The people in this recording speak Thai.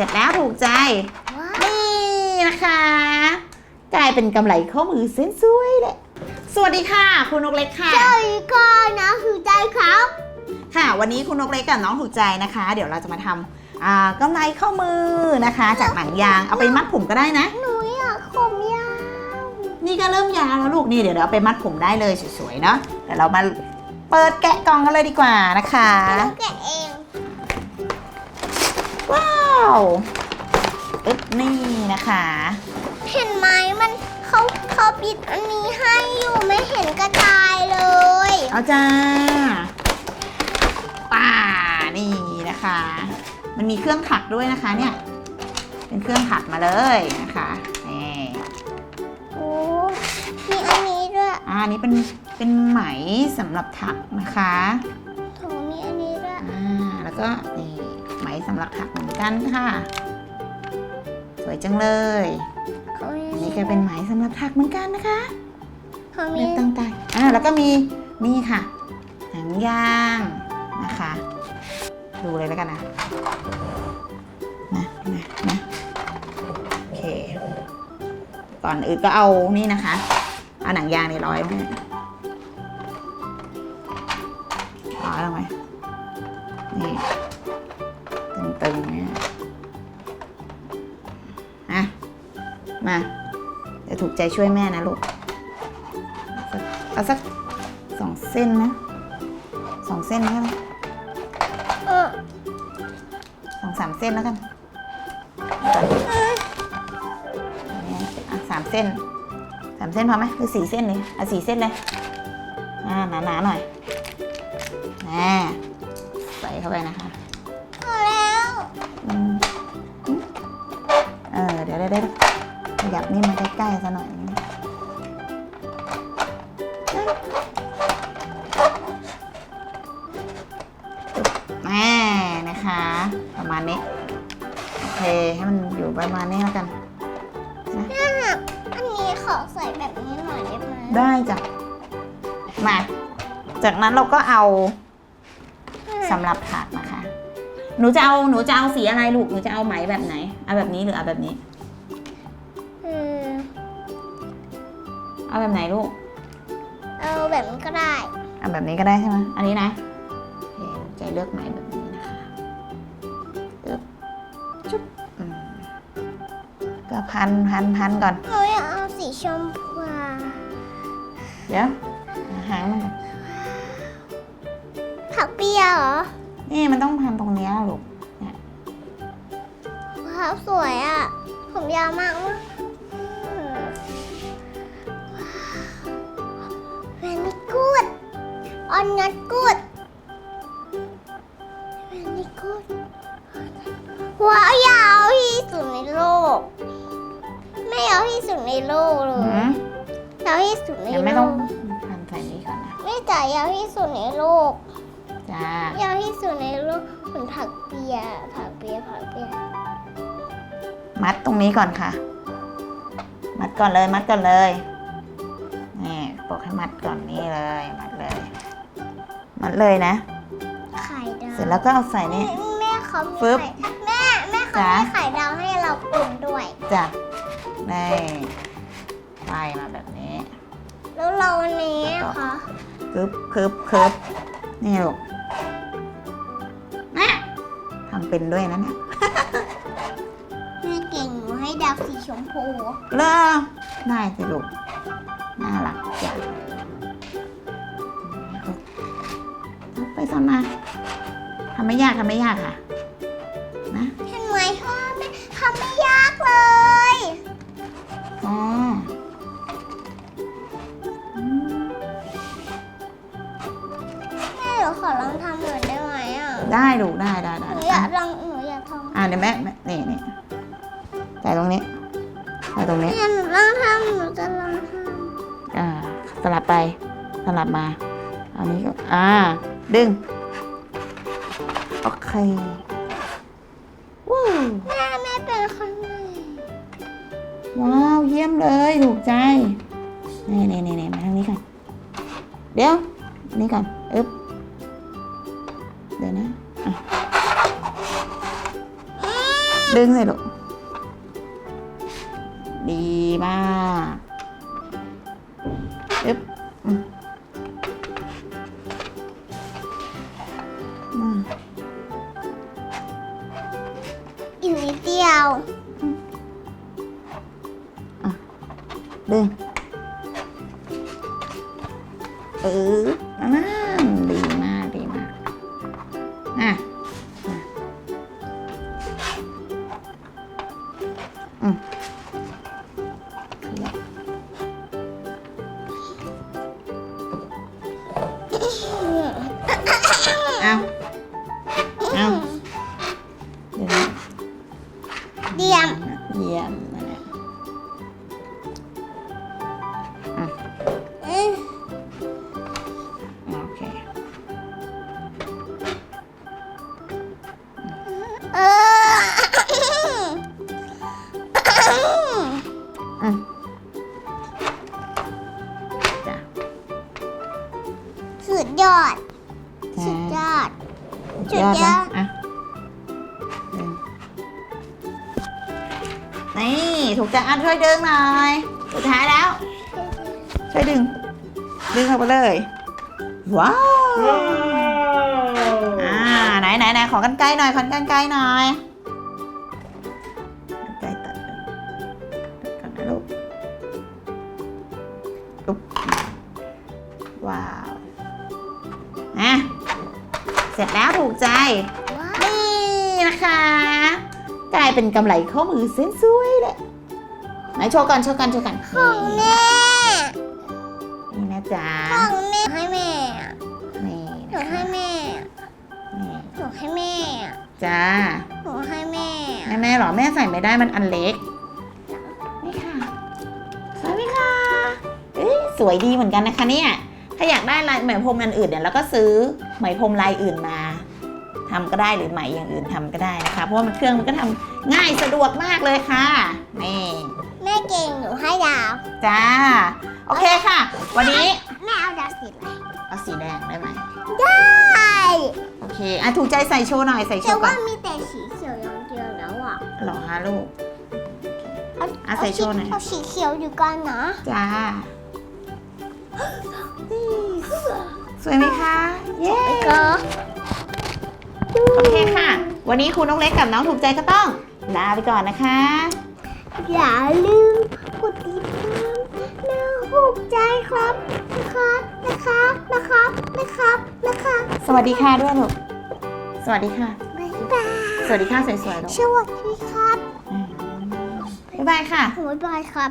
ร็จแล้วถูกใจว้าวนี่นะคะ กลายเป็นกำไรข้อมือเส้นสวยเลย สวัสดีค่ะ คุณนกเล็กค่ะเจ้าอีกก็นะคือใจครับ ค่ะ วันนี้คุณนกเล็กกับน้องถูกใจนะคะ เดี๋ยวเราจะมาทำอ่ากำไรข้อมือนะคะ จากหนังยางเอาไปมัดผมก็ได้นะ หนูอยากผมยาว นี่ก็เริ่มยาวแล้วลูกนี่เดี๋ยวเราเอาไปมัดผมได้เลยสวยๆเนาะเดี๋ยวเรามาเปิดแกะกล่องกันเลยดีกว่านะคะหนูแกะเองว้า วอึ๊บนี่นะคะ เห็นไหมมันเขาเขาปิดอันนี้ให้อยู่ไม่เห็นกระจายเลย เอาจ้าป่านี่นะคะ มันมีเครื่องถักด้วยนะคะเนี่ย เป็นเครื่องถักมาเลยนะคะนี่โอ้มีอันนี้ด้วยอ่าอันนี้เป็นเป็นไหมสำหรับถักนะคะโถมีอันนี้ด้วยอ่าแล้วก็นี่ไหมสำหรับถักเหมือนกันค่ะ สวยจังเลยเขามีอันนี้ก็เป็นไหมสำหรับถักเหมือนกันนะคะเขามีเม็ดต่างๆอ่าแล้วก็มีนี่ค่ะหนังยางนะคะ ดูเลยแล้วกันนะนะนะนะโอเค ก่อนอื่นก็เอานี่นะคะเอาหนังยางนี่ร้อยไว้ร้อยลงไปนี่ มาเดี๋ยวถูกใจช่วยแม่นะลูกเอาสักสองเส้นนะสองเส้นนะเออสองสามเส้นแล้วกันอะสามเส้นสามเส้นพอไหมหรือสี่เส้นเลยเอาสี่เส้นเลยอ่าหนาๆหน่อยแหมใส่เข้าไปนะคะพอแล้วอืมอืมเออเดี๋ยวได้ได้ขยับนี่มาใกล้ๆซะหน่อยแม่นะคะ ประมาณนี้ โอเค ให้มันอยู่ประมาณนี้แล้วกันเนี่ยอันนี้ขอใส่แบบนี้หน่อยได้ไหมได้จ้ะ มา จากนั้นเราก็เอาสำหรับถักนะคะ หนูจะเอา หนูจะเอาสีอะไรลูก หนูจะเอาไหมแบบไหน เอาแบบนี้หรือเอาแบบนี้ เอาแบบไหนลูก เอาแบบนี้ก็ได้เอาแบบนี้ก็ได้ใช่ไหมอันนี้นะโอเคใจเลือกไหมแบบนี้นะคะปึ๊บจุ๊บอืมก็พันพันพันก่อน หนูอยากเอาสีชมพูอะเดี๋ยวหางมันก่อนผักเปียเหรอนี่มันต้องพันตรงเนี้ยลูกว้าวสวยอะ ผมยาวมากมั้ง ออนนัดกูดเวนี่กูดว้าวยาวที่สุดในโลก ไม่ยาวที่สุดในโลกเลหืยมยาวที่สุดในเดี๋ยวโลไม่ต้องกพันใส่นี้ก่อนนะไม่จ่ายยาวที่สุดในโลก จ้ายาวที่สุดในโลกเหมือนผักเปียผักเปียผักเปียมัดตรงนี้ก่อนค่ะ มัดก่อนเลยมัดก่อนเลยนี่บอกให้มัดก่อนนี่เลย มัดเลย มัดเลยนะ ไข่ดาวเสร็จแล้วก็เอาใส่นี่ แม่เขามีฟึบไข่แม่แม่เขาจ๊ะ มีไข่ดาวให้เรากินด้วยจ้ะนี่ไล่มาแบบนี้แล้วเราวันนี้คะคึบคึบคึบนี่ลูกนะทำเป็นด้วยนะเนี่ยแม่เก่งหนูให้ดาวสีชมพู เลอได้สิลูกน่ารัก ไปสอนมาทำไม่ยากทำไม่ยากค่ะ นะเห็นไหมพ่อแม่ทำไม่ยากเลยจ้าอืมแม่หนูขอลองทำหน่อยได้ไหมอะได้ลูกได้ได้ได้หนูอยากลองหนูอยากทำอ่าเดี๋ยวแม่แม่นี่นี่ใส่ตรงนี้ใส่ตรงนี้ แม่หนูลองทำหนูจะลองทอ่าสลับไปสลับมา อันนี้ก็อ่า ดึง โอเคว้าวแม่แม่เป็นคนไหนว้าว เยี่ยมเลยถูกใจนี่นี่นี่นี่มาทางนี้ก่อนเดี๋ยว นี่ก่อนอึ๊บเดี๋ยวนะะดึงเลยลูกดีมาก ดเดียวดึงเอออ่าดีมาก ดีมาก อะอืม เดียมเยี่ยมนั่นแหละอืมโอเคเอออืมจ้ะสุดยอดจ้ะสุดยอด สุดยอดนะอะ ถูกใจอะช่วยดึงหน่อยสุดท้ายแล้ว ช่วยดึง ดึงออกไปเลย ว้าวอ่าไหนไหนไหนขอกันไกลหน่อยขอกันไกลหน่อยกันไกลตัดตัดก่อนนะลูกอุ๊บว้าวอะเสร็จแล้วถูกใจว้าวนี่นะคะ กลายเป็นกำไรข้อมือเส้นสวยเลย ไหนโชว์ก่อนโชว์ก่อนโชว์ก่อนของแม่นี่นะจ๊ะของแม่ให้แม่อะนี่หนูให้แม่อะนี่หนูให้แม่อะจ้าหนูให้แม่อะแม่แม่เหรอแม่ใส่ไม่ได้มันอันเล็กนี่ค่ะสวยไหมคะเอ้ยสวยดีเหมือนกันนะคะเนี่ยถ้าอยากได้ลายไหมพรมอันอื่นเนี่ยเราก็ซื้อไหมพรมลายอื่นมาทำก็ได้หรือไหมอย่างอื่นทำก็ได้นะคะ เพราะว่ามันเครื่องมันก็ทำง่ายสะดวกมากเลยค่ะนี่ แม่เก่งหนูให้ดาว จ้า โอเคค่ะ วันนี้แม่เอาดาวสีอะไรเอาสีแดงได้ไหมได้โอเคอะถูกใจใส่โชว์หน่อยใส่โชแต่ว์ก่อว่านมีแต่สีเขียวอย่างเดียวแล้วอะเหรอคะลูกเอาอะใส่โชว์หน่อย เอาสีเขียวอยู่ก่อนนะจ้า สวยไหมคะ เย้ก็โอเคค่ะ วันนี้ครูน้องเล็กกับน้องถูกใจก็ต้อง ลาไปก่อนนะคะ อย่าลืมกดติดตามน่าหูกใจครับนะคะนะคะนะคะนะคะนะคะสวัสดีค่ะด้วยลูกสวัสดีค่ะ บ๊ายบายสวัสดีค่ะสวยๆลูกสวัสดีครับบ๊ายบายค่ะบ๊ายบายครับ